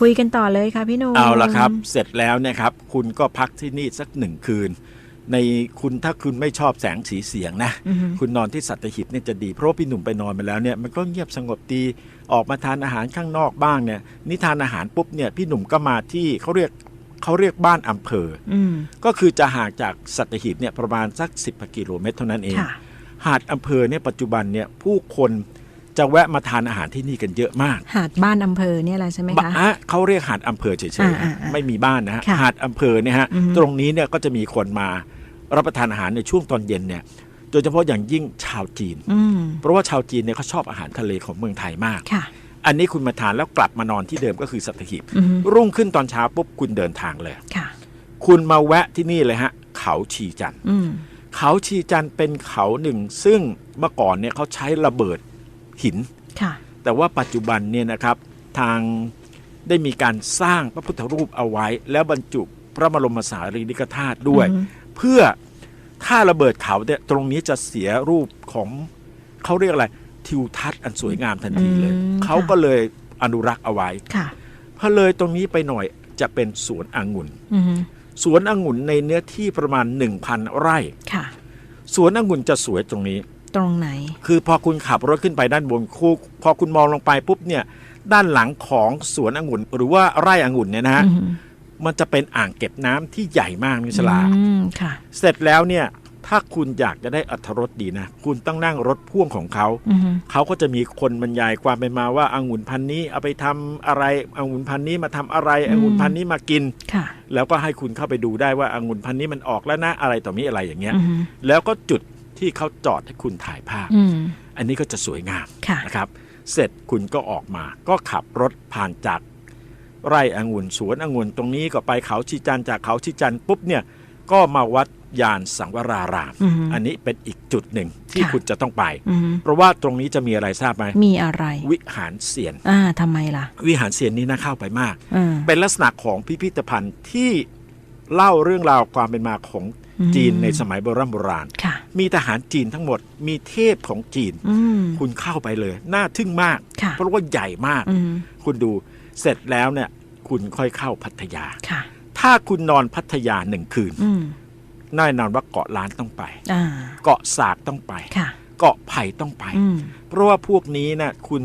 คุยกันต่อเลยค่ะพี่หนุ่มเอาละครับ เสร็จแล้วเนะครับ คุณก็พักที่นี่สักหนึ่งคืน ในคุณถ้าคุณไม่ชอบแสงสีเสียงนะอือฮึคุณนอนที่สัตหีบเนี่ยจะดี เพราะว่าพี่หนุ่มไปนอนมาแล้วเนี่ยมันก็เงียบสงบดีออกมาทานอาหารข้างนอกบ้างเนี่ยนี่ทานอาหารปุ๊บเนี่ยพี่หนุ่มก็มาที่เขาเรียกเขาเรียกบ้านอำเภออืมก็คือจะห่างจากสัตหีบเนี่ยประมาณสัก 10กิโลเมตรเท่านั้นเองค่ะหาดอำเภอเนี่ยปัจจุบันเนี่ยผู้คน จะแวะมาทานอาหารที่นี่กันเยอะมาก หาดบ้านอำเภอเนี่ยแหละใช่ไหมบะคะอะเขาเรียกหาดอำเภอเฉยอ่าๆอ่าฮะอ่าไม่มีบ้านนะฮะค่ะหาดอำเภอเนี่ยฮะอือฮึตรงนี้เนี่ยก็จะมีคนมารับประทานอาหารในช่วงตอนเย็นเนี่ยโดยเฉพาะอย่างยิ่งชาวจีนอืมเพราะว่าชาวจีนเนี่ยเขาชอบอาหารทะเลของเมืองไทยมากค่ะอันนี้คุณมาทานแล้วกลับมานอนที่เดิมก็คือสัตหีบอืมรุ่งขึ้นตอนเช้าปุ๊บคุณเดินทางเลยค่ะ คุณมาแวะที่นี่เลยฮะ เขาชีจันทร์อืมเขาชีจันทร์เป็นเขาหนึ่ง ซึ่งเมื่อก่อนเนี่ยเขาใช้ระเบิด หินค่ะแต่ว่าปัจจุบันเนี่ยนะครับทางได้มีการสร้างพระพุทธรูปเอาไว้ แล้วบรรจุพระบรมสารีริกธาตุด้วยอืมเพื่อถ้าระเบิดเขาเนี่ยตรงนี้จะเสียรูปของเขาเรียกอะไรทิวทัศน์อันสวยงามทันทีเลยอืมเขาก็เลยอนุรักษ์เอาไว้ค่ะพอเลยตรงนี้ไปหน่อยจะเป็นสวนองุ่นอืมสวนองุ่นในเนื้อที่ประมาณ1,000ไร่ค่ะสวนองุ่นจะสวยตรงนี้ ตรงไหน คือพอคุณขับรถขึ้นไปด้านบนคูพอคุณมองลงไปปุ๊บเนี่ยด้านหลังของสวนองุ่น หรือว่าไร่องุ่นเนี่ยนะฮะอืมมันจะเป็นอ่างเก็บน้ำที่ใหญ่มากนิชลาอืมค่ะเสร็จแล้วเนี่ยถ้าคุณอยากจะได้อัธรสดีนะ คุณต้องนั่งรถพ่วงของเขาอืมเขาก็จะมีคนบรรยายความเป็นมาว่าองุ่นพันธุ์นี้เอาไปทำอะไรองุ่นพันธุ์นี้มาทำอะไรองุ่นพันธุ์นี้มากินค่ะแล้วก็ให้คุณเข้าไปดูได้ว่าองุ่นพันธุ์นี้มันออกแล้วนะอะไรต่อมีอะไรอย่างเงี้ยอืมแล้วก็จุด ที่เขาจอดให้คุณถ่ายภาพอืมอันนี้ก็จะสวยงามค่ะนะครับ เสร็จคุณก็ออกมา ก็ขับรถผ่านจากไร่องุ่นสวนองุ่นตรงนี้ก็ไปเขาชีจันทร์จากเขาชีจันทร์ปุ๊บเนี่ยก็มาวัดยานสังวรารามอืมอันนี้เป็นอีกจุดหนึ่งที่ค่ะคุณจะต้องไปอืมเพราะว่าตรงนี้จะมีอะไรทราบไหมมีอะไร วิหารเสียนอ่าทำไมล่ะ วิหารเสียนนี้น่าเข้าไปมากอืมเป็นลักษณะของพิพิธภัณฑ์ที่เล่าเรื่องราวความเป็นมาของอืม จีนในสมัยโบราณโบราณค่ะมีทหารจีนทั้งหมด มีเทพของจีนอืมคุณเข้าไปเลย น่าทึ่งมากค่ะเพราะว่าใหญ่มากอืมคุณดูเสร็จแล้วเนี่ย คุณค่อยเข้าพัทยาค่ะถ้าคุณนอนพัทยาหนึ่งคืนอืมแน่นอนว่าเกาะล้านต้องไปอ่าเกาะสากต้องไปค่ะเกาะไผ่ต้องไปอืมเพราะว่าพวกนี้นะคุณ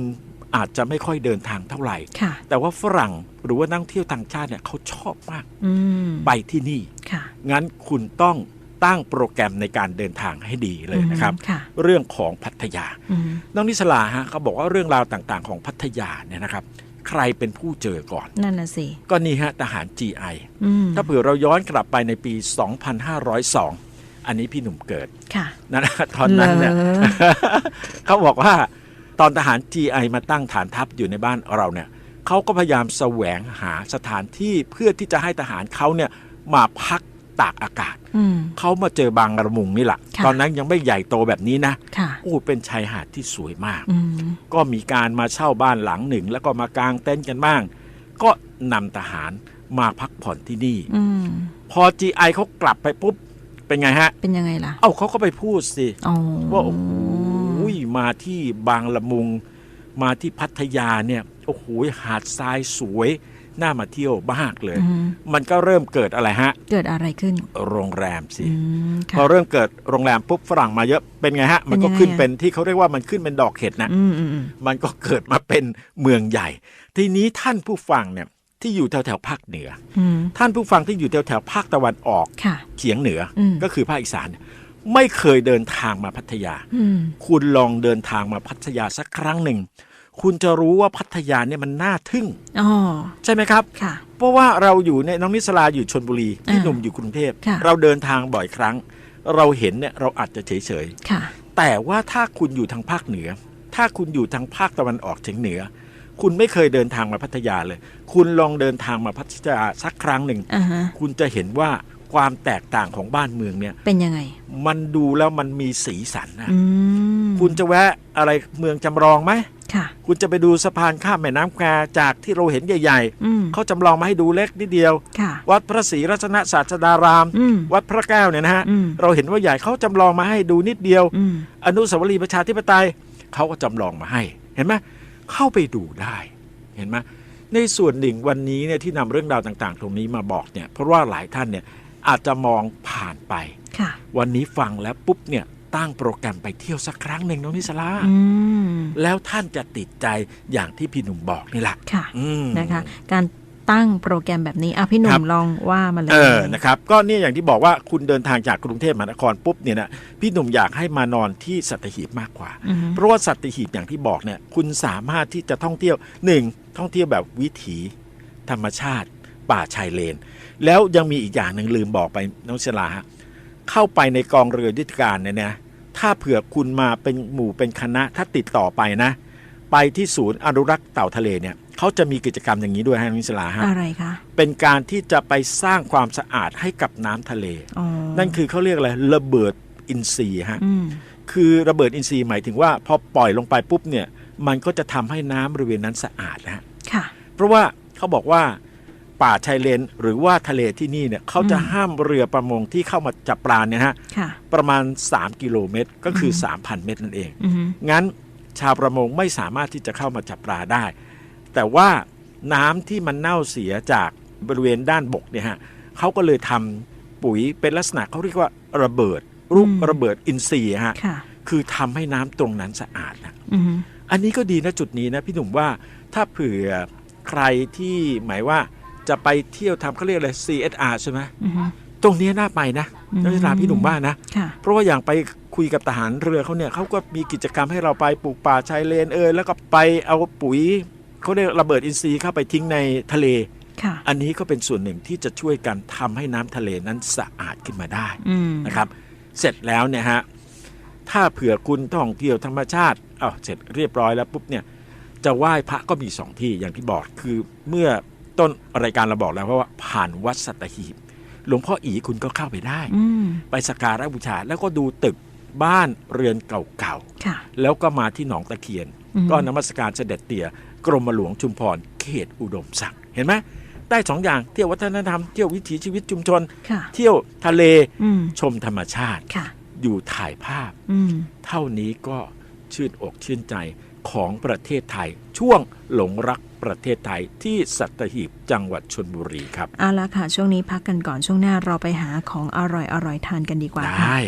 อาจจะไม่ค่อยเดินทางเท่าไหร่ค่ะแต่ว่าฝรั่งหรือว่านักท่องเที่ยวต่างชาติเนี่ยเขาชอบมากอืมไปที่นี่ค่ะงั้นคุณต้องตั้งโปรแกรมในการเดินทางให้ดีเลยนะครับอืมค่ะเรื่องของพัทยาอืมน้องนิสลาฮะเขาบอกว่าเรื่องราวต่างๆ ของพัทยาเนี่ยนะครับ ใครเป็นผู้เจอก่อน นั่นน่ะสิ ก็นี่ฮะทหาร GI อืมถ้าเผื่อเราย้อนกลับไปในปี 2502 อันนี้พี่หนุ่มเกิด ค่ะนะนะตอนนั้นเนี่ยหรอเขาบอกว่า ตอนทหาร GI มาตั้งฐานทัพอยู่ในบ้านเราเนี่ยเขาก็พยายามแสวงหาสถานที่เพื่อที่จะให้ทหารเขาเนี่ยมาพักตากอากาศอืมเขามาเจอบางระมุงนี่แหละค่ะตอนนั้นยังไม่ใหญ่โตแบบนี้นะค่ะโอ้เป็นชายหาดที่สวยมากอืมก็มีการมาเช่าบ้านหลังหนึ่ง แล้วก็มากางเต็นท์กันบ้าง ก็นำทหารมาพักผ่อนที่นี่อืมพอ GI เขากลับไปปุ๊บเป็นไงฮะ เป็นยังไงล่ะ เอ้าเขาก็ไปพูดสิอ๋อว่าโอ้โห มาที่บางละมุง มาที่พัทยาเนี่ยโอ้โหหาดทรายสวยน่ามาเที่ยวมากเลยอืมมันก็เริ่มเกิดอะไรฮะ เกิดอะไรขึ้น โรงแรมสิอืมพค่ะอเริ่มเกิดโรงแรมปุ๊บฝรั่งมาเยอะเป็นไงฮะ มันก็เป็นยังไงขึ้นอะเป็นที่เขาเรียกว่ามันขึ้นเป็นดอกเห็ดนะอืมอืมอืมมันก็เกิดมาเป็นเมืองใหญ่ ทีนี้ท่านผู้ฟังเนี่ยที่อยู่แถวแถวๆภาคเหนืออืมท่านผู้ฟังที่อยู่แถวแถวๆภาคตะวันออกค่ะเฉียงเหนืออมก็คือภาคอีสานเนี่ย ไม่เคยเดินทางมาพัทยาอืมคุณลองเดินทางมาพัทยาสักครั้งหนึ่ง คุณจะรู้ว่าพัทยาเนี่ยมันน่าทึ่งอ๋อใช่ไหมครับค่ะเพราะว่าเราอยู่ในยน้องนิสลาอยู่ชนบุรีพี่อ่าหนุ่มอยู่กรุงเทพค่ะเราเดินทางบ่อยครั้ง เราเห็นเนี่ยเราอาจจะเฉยเฉยๆค่ะแต่ว่าถ้าคุณอยู่ทางภาคเหนือ ถ้าคุณอยู่ทางภาคตะวันออกเฉียงเหนือ คุณไม่เคยเดินทางมาพัทยาเลย คุณลองเดินทางมาพัทยาสักครั้งหนึ่งอ่าฮะคุณจะเห็นว่า ความแตกต่างของบ้านเมืองเนี่ย เป็นยังไง มันดูแล้วมันมีสีสันนะอืมคุณจะแวะอะไรเมืองจำลองไหมค่ะคุณจะไปดูสะพานข้ามแม่น้ำแควจากที่เราเห็นใหญ่อืมๆเขาจำลองมาให้ดูเล็กนิดเดียวค่ะวัดพระศรีรัตนศาสดารามอืมวัดพระแก้วเนี่ยนะฮะอืมเราเห็นว่าใหญ่เขาจำลองมาให้ดูนิดเดียวอืมอนุสาวรีย์ประชาธิปไตยเขาก็จำลองมาให้ เห็นไหมเข้าไปดูได้ เห็นไหมในส่วนหนึ่งวันนี้เนี่ยที่นำเรื่องราวต่าง ๆ ตรงนี้มาบอกเนี่ยเพราะว่าหลายท่านเนี่ย อาจจะมองผ่านไปค่ะวันนี้ฟังแล้วปุ๊บเนี่ยตั้งโปรแกรมไปเที่ยวสักครั้งหนึ่งน้องนิสลาอืมแล้วท่านจะติดใจอย่างที่พี่หนุ่มบอกนี่แหละค่ะอืมนะคะ การตั้งโปรแกรมแบบนี้อะพี่หนุ่ครัมบลองว่ามาเลยเออนะครับ ก็เนี่ยอย่างที่บอกว่าคุณเดินทางจากกรุงเทพมหานครปุ๊บเนี่ยนะพี่หนุ่มอยากให้มานอนที่สัตหีบมากกว่าอืมเพราะว่าสัตหีบอย่างที่บอกเนี่ยคุณสามารถที่จะท่องเที่ยวหนึ่งท่องเที่ยวแบบวิถีธรรมชาติ ป่าชายเลน แล้วยังมีอีกอย่างหนึ่งลืมบอกไปน้องชลาฮะเข้าไปในกองเรือยุทธการเนี่ยนะถ้าเผื่อคุณมาเป็นหมู่เป็นคณะถ้าติดต่อไปนะ ไปที่ศูนย์อนุรักษ์เต่าทะเลเนี่ยเขาจะมีกิจกรรมอย่างนี้ด้วยฮะน้องชลาฮะอะไรคะเป็นการที่จะไปสร้างความสะอาดให้กับน้ำทะเลอ๋อนั่นคือเขาเรียกอะไรระเบิดอินทรีย์ฮะอืมคือระเบิดอินทรีย์หมายถึงว่าพอปล่อยลงไปปุ๊บเนี่ยมันก็จะทำให้น้ำบริเวณนั้นสะอาดนะฮะค่ะเพราะว่าเขาบอกว่า ป่าชายเลน หรือว่าทะเลที่นี่เนี่ยเขาจะอืมห้ามเรือประมงที่เข้ามาจับปลาเนี่ยฮะค่ะประมาณ 3 กิโลเมตรก็คืออม3,000 เมตรนั่นเองอืมงั้นชาวประมงไม่สามารถที่จะเข้ามาจับปลาได้ แต่ว่าน้ำที่มันเน่าเสียจากบริเวณด้านบกเนี่ยฮะเขาก็เลยทำปุ๋ยเป็นลักษณะเขาเรียกว่าระเบิด รูประเบิดอินทรีย์ฮะค่ะคือทำให้น้ำตรงนั้นสะอาดนะอืมอันนี้ก็ดีนะจุดนี้นะพี่หนุ่มว่าถ้าเผื่อใครที่หมายว่า จะไปเที่ยวทำเขาเรียกอะไร CSR ใช่ไหมอืมตรงนี้น่าไปนะอืมนักศึกษาพี่หนุ่มว่านะค่ะเพราะว่าอย่างไปคุยกับทหารเรือเขาเนี่ยเขาก็มีกิจกรรมให้เราไปปลูกป่าชายเลนเอยแล้วก็ไปเอาปุ๋ยเขาเรียกระเบิดอินทรีย์เข้าไปทิ้งในทะเลค่ะอันนี้ก็เป็นส่วนหนึ่งที่จะช่วยกันทำให้น้ำทะเลนั้นสะอาดขึ้นมาได้อืมนะครับ เสร็จแล้วเนี่ยฮะถ้าเผื่อคุณท่องเที่ยวธรรมชาติอ้าวเสร็จเรียบร้อยแล้วปุ๊บเนี่ยจะไหว้พระก็มีสองที่อย่างที่บอกคือเมื่อ ต้นรายการเราบอกแล้วเพราะว่าผ่านวัดสัตหีบหลวงพ่ออีคุณก็เข้าไปได้อืมไปสักการะบูชาแล้วก็ดูตึกบ้านเรือนเก่าค่ะๆแล้วก็มาที่หนองตะเคียนอืมก็นมัสการเสด็จเตี่ย กรมหลวงชุมพรเขตอุดมศักดิ์เห็นไหมได้สองอย่างเที่ยววัฒนธรรมเที่ยววิถีชีวิตชุมชนค่ะเที่ยวทะเลอืมชมธรรมชาติค่ะอยู่ถ่ายภาพอืมเท่านี้ก็ชื่นอกชื่นใจ ของประเทศไทย ช่วงหลงรักประเทศไทยที่สัตหีบจังหวัดชนบุรีครับ เอาละค่ะ ช่วงนี้พักกันก่อนช่วงหน้าเราไปหาของอร่อยอร่อยๆทานกันดีกว่าค่ะได้